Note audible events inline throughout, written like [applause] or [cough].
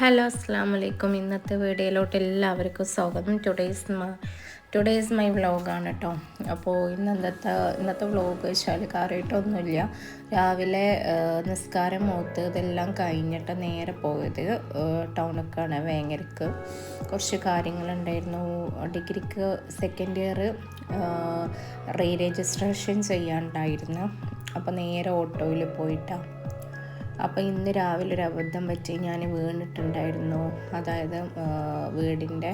Hello അസ്സാം വലൈക്കും ഇന്നത്തെ വീഡിയോയിലോട്ട് എല്ലാവർക്കും സ്വാഗതം. ടുഡേയ്സ് ടുഡേയ്സ് മൈ വ്ളോഗാണ് കേട്ടോ അപ്പോൾ ഇന്ന് ഇന്നത്തെ ഇന്നത്തെ വ്ളോഗ് വെച്ചാൽ കാര്യമായിട്ടൊന്നുമില്ല രാവിലെ നിസ്കാരം മൂത്ത് ഇതെല്ലാം കഴിഞ്ഞിട്ട് നേരെ പോയത് ടൗണിലേക്കാണ് വേങ്ങരക്ക്. കുറച്ച് കാര്യങ്ങളുണ്ടായിരുന്നു. ഡിഗ്രിക്ക് സെക്കൻഡ് ഇയർ റീ രജിസ്ട്രേഷൻ ചെയ്യാനുണ്ടായിരുന്നു. അപ്പോൾ നേരെ ഓട്ടോയിൽ പോയിട്ടാണ് അപ്പോൾ ഇന്ന് രാവിലെ ഒരു അബദ്ധം പറ്റി ഞാൻ വീണിട്ടുണ്ടായിരുന്നു. അതായത് വീടിന്റെ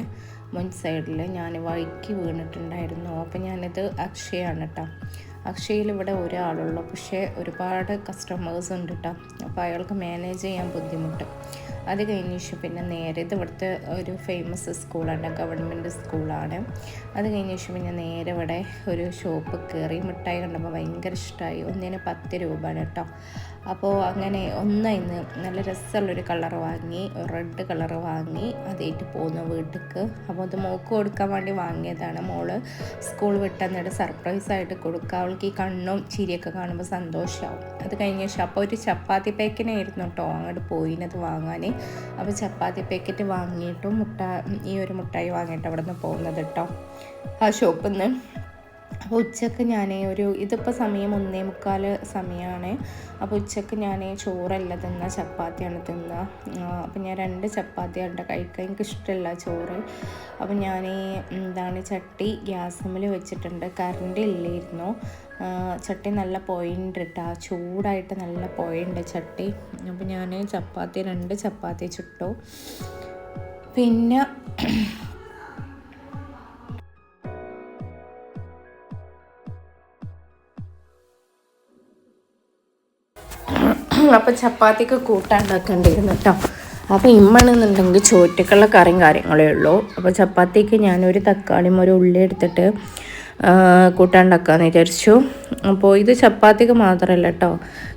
മുൻ സൈഡിൽ ഞാൻ വഴിക്ക് വീണിട്ടുണ്ടായിരുന്നു. അപ്പോൾ ഞാനിത് അക്ഷയാണ് കേട്ടോ അക്ഷയിൽ ഇവിടെ ഒരാളുള്ളൂ. പക്ഷേ ഒരുപാട് കസ്റ്റമേഴ്സ് ഉണ്ട് കേട്ടോ അപ്പോൾ അയാൾക്ക് മാനേജ് ചെയ്യാൻ ബുദ്ധിമുട്ട്. അത് കഴിഞ്ഞ ശേഷം പിന്നെ നേരെ ഇത് ഇവിടുത്തെ ഒരു ഫേമസ് സ്കൂളാണ് ഗവൺമെന്റ് സ്കൂളാണ് അത് കഴിഞ്ഞ ശേഷം പിന്നെ നേരെ ഇവിടെ ഒരു ഷോപ്പ് കയറി മിഠായി കണ്ടപ്പോൾ ഭയങ്കര ഇഷ്ടമായി ഒന്നിന് പത്ത് രൂപയാണ് കേട്ടോ. അപ്പോൾ അങ്ങനെ ഒന്നിന്ന് നല്ല രസമുള്ളൊരു കളർ വാങ്ങി റെഡ് കളർ വാങ്ങി അതേറ്റ് പോകുന്നു വീട്ടിലേക്ക്. അപ്പോൾ അത് മോക്ക് കൊടുക്കാൻ വേണ്ടി വാങ്ങിയതാണ്. മോൾ സ്കൂൾ വിട്ടെന്നിട്ട് സർപ്രൈസ് ആയിട്ട് കൊടുക്കുക അവൾക്ക് ഈ കണ്ണും ചിരിയൊക്കെ കാണുമ്പോൾ സന്തോഷമാവും. അത് കഴിഞ്ഞ ശേഷം അപ്പോൾ ഒരു ചപ്പാത്തി പാക്കിനായിരുന്നു കേട്ടോ. അങ്ങോട്ട് പോയിനത് വാങ്ങാൻ. അപ്പോൾ ചപ്പാത്തി പാക്കറ്റ് വാങ്ങിയിട്ടും മുട്ട ഈ ഒരു മുട്ടായി വാങ്ങിയിട്ട് അവിടെ നിന്ന് പോകുന്നത് കേട്ടോ. ആ ഷോപ്പിൽ നിന്ന് അപ്പോൾ ഉച്ചയ്ക്ക് ഞാൻ ഒരു ഇതിപ്പോൾ സമയം ഒന്നേ മുക്കാൽ സമയമാണ്. അപ്പോൾ ഉച്ചയ്ക്ക് ഞാൻ ചോറല്ല തിന്ന ചപ്പാത്തിയാണ് തിന്നുക അപ്പോൾ ഞാൻ രണ്ട് ചപ്പാത്തിയാണ് കഴിക്കുക എനിക്ക് ഇഷ്ടമല്ല ചോറ്. അപ്പോൾ ഞാൻ എന്താണ് ചട്ടി ഗ്യാസമ്മിൽ വെച്ചിട്ടുണ്ട്. കറണ്ട് ഇല്ലായിരുന്നു. ചട്ടി നല്ല പോയിന്റ് ഇട്ടാ ചൂടായിട്ട് നല്ല പോയിന്റ് ചട്ടി. അപ്പോൾ ഞാൻ ചപ്പാത്തി രണ്ട് ചപ്പാത്തി ചുട്ടു പിന്നെ അപ്പോൾ ചപ്പാത്തിക്ക് കൂട്ടാണ്ടാക്കേണ്ടിയിരുന്നു കേട്ടോ അപ്പോൾ ഇമ്മണെന്നുണ്ടെങ്കിൽ ചോറ്റക്കുള്ള കറിയും കാര്യങ്ങളേ ഉള്ളൂ. അപ്പോൾ ചപ്പാത്തിക്ക് ഞാനൊരു തക്കാളിയും ഒരു ഉള്ളി എടുത്തിട്ട് ആ, കൂട്ടാണ്ടാക്കാന്ന് വിചാരിച്ചു. അപ്പോൾ ഇത് ചപ്പാത്തിക്ക് മാത്രമല്ല കേട്ടോ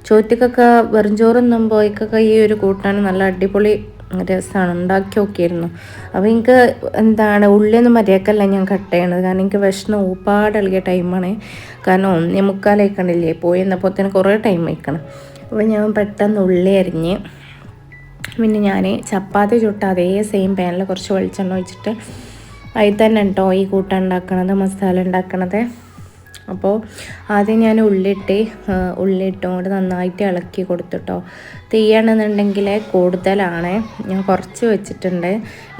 ചോറ്റക്കൊക്കെ വെറും ചോറും പോയിക്കൊക്കെ ഈ ഒരു കൂട്ടാൻ നല്ല അടിപൊളി രസമാണ് ഉണ്ടാക്കി നോക്കിയിരുന്നു. അപ്പോൾ എനിക്ക് എന്താണ് ഉള്ളിയൊന്നും മര്യാദക്കല്ല ഞാൻ കട്ട് ചെയ്യണത്. കാരണം എനിക്ക് വിഷമം ഊപ്പാടിളകിയ ടൈമാണ് കാരണം ഒന്നേ മുക്കാലേക്കണില്ലേ പോയി എന്നപ്പോൾ തന്നെ കുറേ ടൈം ആയിക്കണം. അപ്പോൾ ഞാൻ പെട്ടെന്ന് ഉള്ളി അരിഞ്ഞ് പിന്നെ ഞാൻ ചപ്പാത്തി ചുട്ട അതേ സെയിം പാനിൽ കുറച്ച് വെളിച്ചെണ്ണ ഒഴിച്ചിട്ട് അതിൽ തന്നെ കേട്ടോ ഈ കൂട്ട ഉണ്ടാക്കണത് മസാല ഉണ്ടാക്കണത്. അപ്പോൾ ആദ്യം ഞാൻ ഉള്ളിട്ട് ഉള്ളിട്ടും ഉള്ളി ഇട്ടുകൊണ്ട് നന്നായിട്ട് ഇളക്കി കൊടുത്തിട്ടോ. തീയണമെന്നുണ്ടെങ്കിൽ കൂടുതലാണ്. ഞാൻ കുറച്ച് വെച്ചിട്ടുണ്ട്.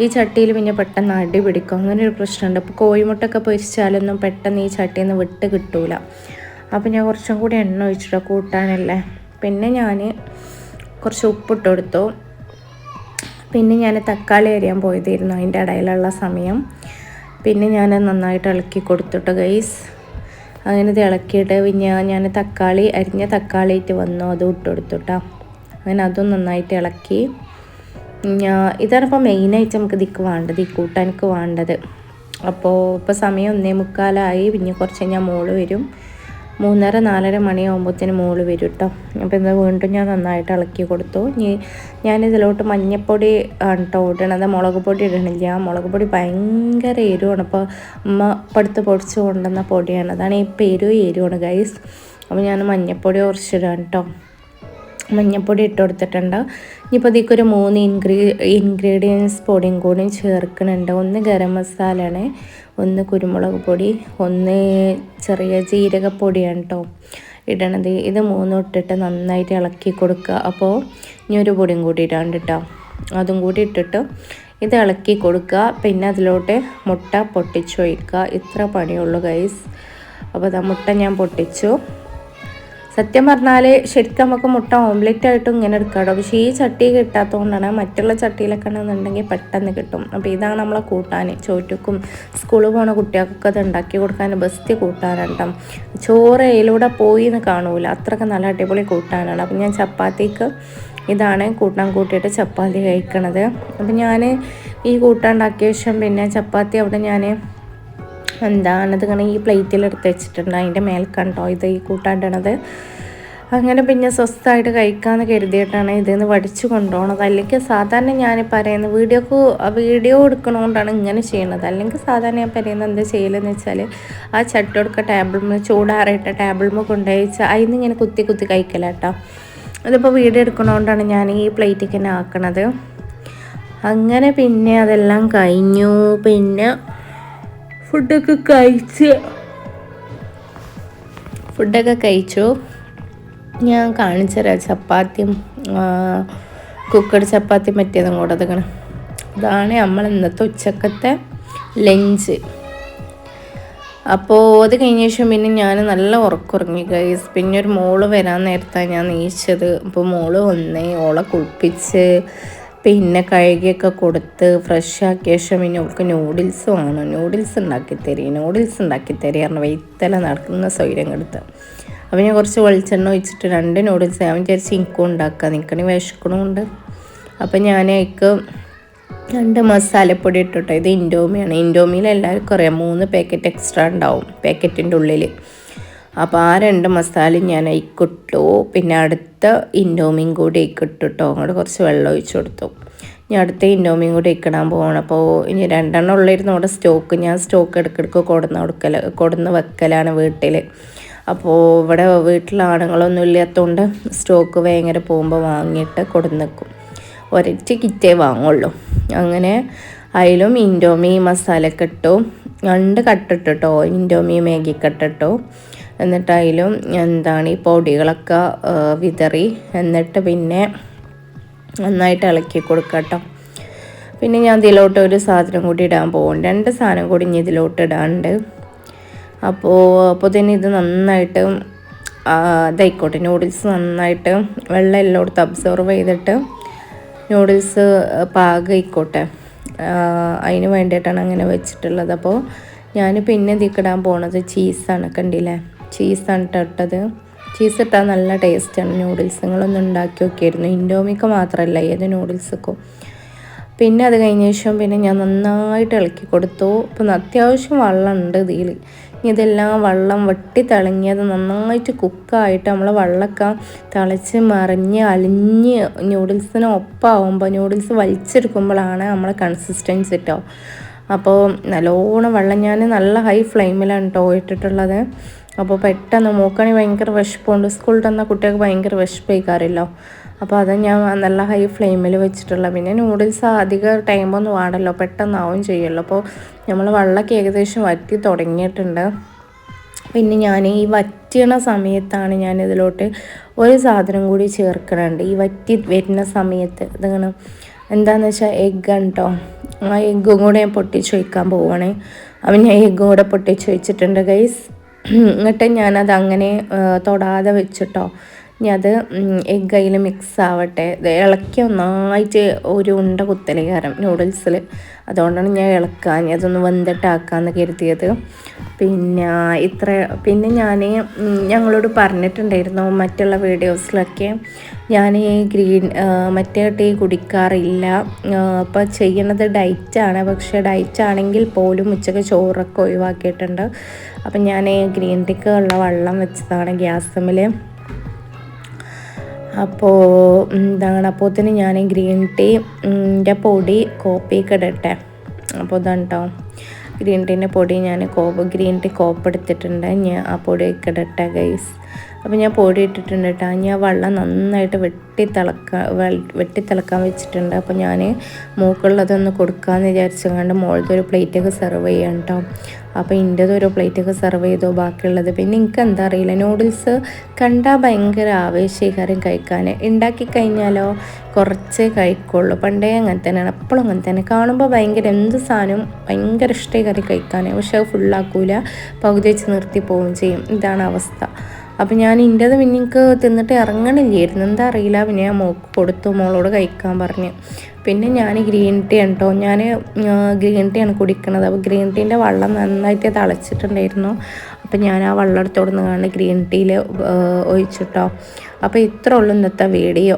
ഈ ചട്ടിയിൽ പിന്നെ പെട്ടെന്ന് അടി പിടിക്കും. അങ്ങനെ ഒരു പ്രശ്നമുണ്ട്. അപ്പോൾ കോഴിമുട്ടൊക്കെ പൊരിച്ചാലൊന്നും പെട്ടെന്ന് ഈ ചട്ടിയിൽ നിന്ന് വിട്ട് കിട്ടൂല. അപ്പോൾ ഞാൻ കുറച്ചും കൂടി എണ്ണ ഒഴിച്ചിട്ടോ കൂട്ടാനല്ലേ? പിന്നെ ഞാൻ കുറച്ച് ഉപ്പിട്ട് കൊടുത്തു പിന്നെ ഞാൻ തക്കാളി അരിയാൻ പോയതായിരുന്നു അതിന്റെ ഇടയിലുള്ള സമയം. പിന്നെ ഞാൻ നന്നായിട്ട് ഇളക്കി കൊടുത്തിട്ട് ഗൈസ് അങ്ങനെ ഇത് ഇളക്കിയിട്ട് പിന്നെ ഞാൻ തക്കാളി അരിഞ്ഞ തക്കാളി ആയിട്ട് വന്നു അതും ഇട്ട് കൊടുത്തുട്ടാ അങ്ങനെ അതും നന്നായിട്ട് ഇളക്കി. ഞാൻ ഇതാണ് ഇപ്പോൾ മെയിനായിട്ട് നമുക്ക് ഇതിക്ക് വേണ്ടത് ഈ കൂട്ടാനക്ക് വേണ്ടത്. അപ്പോൾ ഇപ്പോൾ സമയം ഒന്നേ മുക്കാലായി പിന്നെ കുറച്ച് കഴിഞ്ഞാൽ മോൾ വരും. മൂന്നര നാലര മണിയാകുമ്പോഴത്തേന് മുകളിൽ വരും കേട്ടോ. അപ്പോൾ ഇത് വീണ്ടും ഞാൻ നന്നായിട്ട് ഇളക്കി കൊടുത്തു. ഇനി ഞാനിതിലോട്ട് മഞ്ഞപ്പൊടി ആണ് കേട്ടോ ഇടണത്. മുളക് പൊടി ഇടണില്ല. മുളക് പൊടി ഭയങ്കര എരിവാണ്. അപ്പോൾ അമ്മ പടുത്ത് പൊടിച്ച് കൊണ്ടുവന്ന പൊടിയാണ്. അതാണ് ഇപ്പോൾ എരിവ് എരിവാണ് ഗൈസ് അപ്പോൾ ഞാൻ മഞ്ഞപ്പൊടി കുറച്ചിടാം കേട്ടോ മഞ്ഞപ്പൊടി ഇട്ട് കൊടുത്തിട്ടുണ്ട്. ഇനിയിപ്പോൾ ഇതിലേക്ക് ഒരു മൂന്ന് ഇൻഗ്രീ ഇൻഗ്രീഡിയൻസ് പൊടിയും കൂടിയും ചേർക്കുന്നുണ്ട് ഒന്ന് ഗരം മസാലയാണ് ഒന്ന് കുരുമുളക് പൊടി ഒന്ന് ചെറിയ ജീരകപ്പൊടിയാണ് കേട്ടോ ഇടണത്. ഇത് മൂന്നും ഇട്ടിട്ട് നന്നായിട്ട് ഇളക്കി കൊടുക്കുക. അപ്പോൾ ഇനി ഒരു പൊടിയും കൂടി ഇടാണ്ട് കേട്ടോ അതും കൂടി ഇട്ടിട്ട് ഇത് ഇളക്കി കൊടുക്കുക. പിന്നെ അതിലോട്ട് മുട്ട പൊട്ടിച്ചൊഴിക്കുക ഇത്ര പണിയുള്ളൂ ഗൈസ് അപ്പോൾ മുട്ട ഞാൻ പൊട്ടിച്ചു. സത്യം പറഞ്ഞാൽ ശരിക്കും നമുക്ക് മുട്ട ഓംലെറ്റ് ആയിട്ടും ഇങ്ങനെ എടുക്കാട്ടോ. പക്ഷേ ഈ ചട്ടി കിട്ടാത്തതുകൊണ്ടാണ് മറ്റുള്ള ചട്ടിയിലൊക്കെ ആണെന്നുണ്ടെങ്കിൽ പെട്ടെന്ന് കിട്ടും. അപ്പോൾ ഇതാണ് നമ്മളെ കൂട്ടാൻ ചോറ്റുക്കും സ്കൂളിൽ പോണ കുട്ടികൾക്കൊക്കെ അത് ഉണ്ടാക്കി കൊടുക്കാൻ ബെസ്റ്റ് കൂട്ടാനാണ് ചോറ് അതിലൂടെ പോയി എന്ന് കാണൂല. അത്രയ്ക്ക് നല്ല അടിപൊളി കൂട്ടാനാണ്. അപ്പം ഞാൻ ചപ്പാത്തിക്ക് ഇതാണ് കൂട്ടാൻ കൂട്ടിയിട്ട് ചപ്പാത്തി കഴിക്കണത്. അപ്പം ഞാൻ ഈ കൂട്ടാൻ ഉണ്ടാക്കിയ ശേഷം പിന്നെ ചപ്പാത്തി അവിടെ ഞാൻ എന്താണ് ഇതിങ്ങനെ ഈ പ്ലേറ്റിൽ എടുത്ത് വെച്ചിട്ടുണ്ട്. അതിന്റെ മേൽക്കണ്ടോ കണ്ടോ ഇത് ഈ കൂട്ടാണ്ടണത്. അങ്ങനെ പിന്നെ സ്വസ്ഥമായിട്ട് കഴിക്കാമെന്ന് കരുതിയിട്ടാണ് ഇതിന്ന് വടിച്ചു കൊണ്ടുപോകണത് അല്ലെങ്കിൽ സാധാരണ ഞാൻ പറയുന്നത് വീഡിയോക്ക് വീഡിയോ എടുക്കണോണ്ടാണ് ഇങ്ങനെ ചെയ്യണത്. അല്ലെങ്കിൽ സാധാരണ ഞാൻ പറയുന്നത് എന്താ ചെയ്യലെന്ന് വെച്ചാൽ ആ ചട്ടോടുക്ക ടേബിൾമ ചൂടാറിയിട്ട് ടേബിൾമ കൊണ്ടുപോയി വെച്ചാൽ അതിന് ഇങ്ങനെ കുത്തി കുത്തി കഴിക്കല കേട്ടോ അതിപ്പോൾ വീഡിയോ എടുക്കണോണ്ടാണ് ഞാൻ ഈ പ്ലേറ്റ് തന്നെ ആക്കണത്. അങ്ങനെ പിന്നെ അതെല്ലാം കഴിഞ്ഞു. പിന്നെ ഫുഡൊക്കെ കഴിച്ച്. ഫുഡൊക്കെ കഴിച്ചു. ഞാൻ കാണിച്ചുതരാം ചപ്പാത്തിയും കുക്കർ ചപ്പാത്തി മറ്റേതും കൂടെ അതൊക്കെ ഇതാണ് നമ്മൾ ഇന്നത്തെ ഉച്ചക്കത്തെ ലഞ്ച്. അപ്പോൾ അത് കഴിഞ്ഞ ശേഷം പിന്നെ ഞാൻ നല്ല ഉറക്കുറങ്ങി ഗൈസ് പിന്നെ ഒരു മോൾ വരാൻ നേരത്താണ് ഞാൻ നീച്ചത്. അപ്പോൾ മോൾ വന്നേ ഓളെ കുളിപ്പിച്ച് പിന്നെ കഴുകിയൊക്കെ കൊടുത്ത് ഫ്രഷ് ആക്കിയ ശേഷം പിന്നെ അവൾക്ക് നൂഡിൽസ് വാങ്ങണം. നൂഡിൽസ് ഉണ്ടാക്കി തരി നൂഡിൽസ് ഉണ്ടാക്കി തരി പറഞ്ഞ വെയ്ത്തല നടക്കുന്ന സൗകര്യം കൊടുത്ത്. അപ്പം ഞാൻ കുറച്ച് വെളിച്ചെണ്ണ ഒഴിച്ചിട്ട് രണ്ട് നൂഡിൽസ് ഞാൻ വിചാരിച്ച് ഇൻകും ഉണ്ടാക്കാം. നിൽക്കണി വിശക്കണമുണ്ട് അപ്പം ഞാൻ അതിക്ക് രണ്ട് മസാലപ്പൊടി ഇട്ടിട്ടോ ഇത് ഇൻഡോമിയാണ്. ഇൻഡോമിയിൽ എല്ലാവർക്കും അറിയാം മൂന്ന് പാക്കറ്റ് എക്സ്ട്രാ ഉണ്ടാവും പാക്കറ്റിന്റെ ഉള്ളിൽ അപ്പോൾ ആ രണ്ട് മസാലയും ഞാൻ അയിക്കിട്ടു പിന്നെ അടുത്ത ഇൻഡോമിയും കൂടി അയിക്കിട്ടിട്ടോ അങ്ങോട്ട് കുറച്ച് വെള്ളം ഒഴിച്ചു കൊടുത്തു. ഞാൻ അടുത്ത ഇൻഡോമിയും കൂടി ഇക്കിടാൻ പോകണം അപ്പോൾ ഇനി രണ്ടെണ്ണം ഉള്ളിരുന്നു അവിടെ സ്റ്റോക്ക്. ഞാൻ സ്റ്റോക്ക് ഇടയ്ക്കിടയ്ക്ക് കൊടുന്ന് കൊടുക്കൽ കൊടുന്ന് വെക്കലാണ് വീട്ടിൽ അപ്പോൾ ഇവിടെ വീട്ടിൽ ആണുങ്ങളൊന്നും ഇല്ലാത്തതുകൊണ്ട് സ്റ്റോക്ക് ഭയങ്കര പോകുമ്പോൾ വാങ്ങിയിട്ട് കൊടുന്ന് വെക്കും. ഒരൊറ്റ കിറ്റേ വാങ്ങുള്ളൂ. അങ്ങനെ അതിലും ഇൻഡോമി മസാലക്കെട്ടോ. രണ്ട് കട്ടിട്ടോ ഇൻഡോമി മാഗി കട്ടിട്ടു എന്നിട്ട് അതിലും എന്താണ് ഈ പൊടികളൊക്കെ വിതറി. എന്നിട്ട് പിന്നെ നന്നായിട്ട് ഇളക്കി കൊടുക്കട്ടോ പിന്നെ ഞാൻ ഇതിലോട്ട് ഒരു സാധനം കൂടി ഇടാൻ പോകും രണ്ട് സാധനം കൂടി ഇനി ഇതിലോട്ട് ഇടാണ്ട് അപ്പോൾ അപ്പോൾ തന്നെ ഇത് നന്നായിട്ട് ഇതായിക്കോട്ടെ നൂഡിൽസ് നന്നായിട്ട് വെള്ളം എല്ലായിടത്തും അബ്സോർവ് ചെയ്തിട്ട് നൂഡിൽസ് പാകമായിക്കോട്ടെ അതിന് വേണ്ടിയിട്ടാണ് അങ്ങനെ വെച്ചിട്ടുള്ളത്. അപ്പോൾ ഞാൻ പിന്നെ ഇതിക്കിടാൻ പോണത് ചീസാണ് കണ്ടില്ലേ? ചീസാണ് ഇട്ടത്. ചീസ് ഇട്ടാൽ നല്ല ടേസ്റ്റാണ്. നൂഡിൽസ് നിങ്ങളൊന്ന് ഉണ്ടാക്കി നോക്കിയായിരുന്നു ഇൻഡോമിക്ക് മാത്രമല്ല ഏത് നൂഡിൽസൊക്കെ. പിന്നെ അത് കഴിഞ്ഞ ശേഷം പിന്നെ ഞാൻ നന്നായിട്ട് ഇളക്കി കൊടുത്തു. അപ്പം അത്യാവശ്യം വെള്ളമുണ്ട് ഇതിൽ ഇതെല്ലാം വെള്ളം വെട്ടി തിളങ്ങിയത് നന്നായിട്ട് കുക്കായിട്ട് നമ്മൾ വെള്ളമൊക്കെ തിളച്ച് മറിഞ്ഞ് അലിഞ്ഞ് നൂഡിൽസിന് ഒപ്പാവുമ്പോൾ നൂഡിൽസ് വലിച്ചെടുക്കുമ്പോഴാണ് നമ്മളെ കൺസിസ്റ്റൻസി കേട്ടോ അപ്പോൾ നല്ലോണം വെള്ളം ഞാൻ നല്ല ഹൈ ഫ്ലെയിമിലാണ് കേട്ടോ ഇട്ടിട്ടുള്ളത്. അപ്പോൾ പെട്ടെന്ന് മൂക്കണി ഭയങ്കര വിശപ്പുണ്ട്. സ്കൂളിൽ തന്ന കുട്ടികൾക്ക് ഭയങ്കര വിശപ്പിക്കാറില്ലോ അപ്പോൾ അത് ഞാൻ നല്ല ഹൈ ഫ്ലെയിമിൽ വെച്ചിട്ടുള്ള പിന്നെ നൂഡിൽസ് അധിക ടൈമൊന്നും വാടല്ലോ പെട്ടെന്നാവും ചെയ്യുമല്ലോ അപ്പോൾ നമ്മൾ വെള്ളമൊക്കെ ഏകദേശം വറ്റി തുടങ്ങിയിട്ടുണ്ട്. പിന്നെ ഞാൻ ഈ വറ്റണ സമയത്താണ് ഞാൻ ഇതിലോട്ട് ഒരു സാധനം കൂടി ചേർക്കണുണ്ട്. ഈ വറ്റി വരുന്ന സമയത്ത് ഇതാണ് എന്താണെന്ന് വെച്ചാൽ എഗ്ഗ് കേട്ടോ ആ എഗ്ഗും കൂടെ ഞാൻ പൊട്ടിച്ച് വയ്ക്കാൻ പോവുകയാണേ അപ്പം ഞാൻ എഗ്ഗും കൂടെ പൊട്ടിച്ച് വെച്ചിട്ടുണ്ട് ഗൈസ് [clears throat] എന്നിട്ട് ഞാനത് അങ്ങനെ തൊടാതെ വെച്ചിട്ടോ. ഇനി അത് എഗ് അതിൽ മിക്സ് ആവട്ടെ. ഇളക്കി ഒന്നായിട്ട് ഒരു ഉണ്ട കുത്തലേ കാരം നൂഡിൽസിൽ അതുകൊണ്ടാണ് ഞാൻ ഇളക്കാൻ അതൊന്ന് വെന്തിട്ടാക്കാന്ന് കരുതിയത്. പിന്നെ ഇത്ര പിന്നെ ഞാൻ ഞങ്ങളോട് പറഞ്ഞിട്ടുണ്ടായിരുന്നു മറ്റുള്ള വീഡിയോസിലൊക്കെ ഞാൻ ഗ്രീൻ മറ്റേ ടീ കുടിക്കാറില്ല. അപ്പോൾ ചെയ്യണത് ഡയറ്റാണ്. പക്ഷേ ഡയറ്റ് ആണെങ്കിൽ പോലും ഉച്ചയ്ക്ക് ചോറൊക്കെ ഒഴിവാക്കിയിട്ടുണ്ട്. അപ്പം ഞാൻ ഗ്രീൻ ടീക്ക് ഉള്ള വെള്ളം വെച്ചതാണ് ഗ്യാസ് ഗ്യാസമ്മിൽ അപ്പോൾ എന്താണ് അപ്പോത്തിന് ഞാൻ ഗ്രീൻ ടീന്റെ പൊടി കോപ്പിയൊക്കെ ഇടട്ടെ. അപ്പോൾ ഇതാണ് കേട്ടോ ഗ്രീൻ ടീന്റെ പൊടി ഞാൻ കോപ്പ് ഗ്രീൻ ടീ കോപ്പ് എടുത്തിട്ടുണ്ട്. ഞാൻ ആ പൊടിയൊക്കെ ഇടട്ടെ ഗൈസ് അപ്പോൾ ഞാൻ പൊടി ഇട്ടിട്ടുണ്ട് കേട്ടോ. ഞാൻ വെള്ളം നന്നായിട്ട് വെട്ടി തിളക്കാൻ വെട്ടി തിളക്കാൻ വെച്ചിട്ടുണ്ട്. അപ്പോൾ ഞാൻ മൂക്കുള്ളതൊന്ന് കൊടുക്കാമെന്ന് വിചാരിച്ചങ്ങാണ്ട് മുകളിലത്തെ ഒരു പ്ലേറ്റൊക്കെ സെർവ് ചെയ്യാം കേട്ടോ അപ്പോൾ ഇന്റെത് ഒരു പ്ലേറ്റൊക്കെ സെർവ് ചെയ്തോ ബാക്കിയുള്ളത്. പിന്നെ എനിക്ക് എന്താ അറിയില്ല നൂഡിൽസ് കണ്ടാൽ ഭയങ്കര ആവേശീകാരം കഴിക്കാൻ ഉണ്ടാക്കി കഴിഞ്ഞാലോ കുറച്ചേ കഴിക്കുള്ളൂ. പണ്ടേ അങ്ങനെ തന്നെയാണ്. എപ്പോഴും അങ്ങനെ തന്നെ. കാണുമ്പോൾ ഭയങ്കര എന്ത് സാധനവും ഭയങ്കര ഇഷ്ടമായി കഴിക്കാൻ പക്ഷെ അത് ഫുള്ളാക്കൂല പകുതി വെച്ച് നിർത്തി പോവുകയും ചെയ്യും. ഇതാണ് അവസ്ഥ. അപ്പം ഞാൻ ഇന്റെത് പിന്നെ എനിക്ക് തിന്നിട്ട് ഇറങ്ങണില്ലായിരുന്നു. എന്താ അറിയില്ല. പിന്നെ ഞാൻ മോക്ക് കൊടുത്തു മോളോട് കഴിക്കാൻ പറഞ്ഞു. പിന്നെ ഞാൻ ഗ്രീൻ ടീ ഉണ്ടോ ഞാൻ ഗ്രീൻ ടീ ആണ് കുടിക്കണത്. അപ്പോൾ ഗ്രീൻ ടീന്റെ വെള്ളം നന്നായിട്ട് തളച്ചിട്ടുണ്ടായിരുന്നു. അപ്പം ഞാൻ ആ വെള്ളം എടുത്തോടുന്ന് കാണുന്നത് ഗ്രീൻ ടീയിൽ ഒഴിച്ചിട്ടോ. അപ്പോൾ ഇത്ര ഉള്ളു ഇന്നത്തെ വീഡിയോ.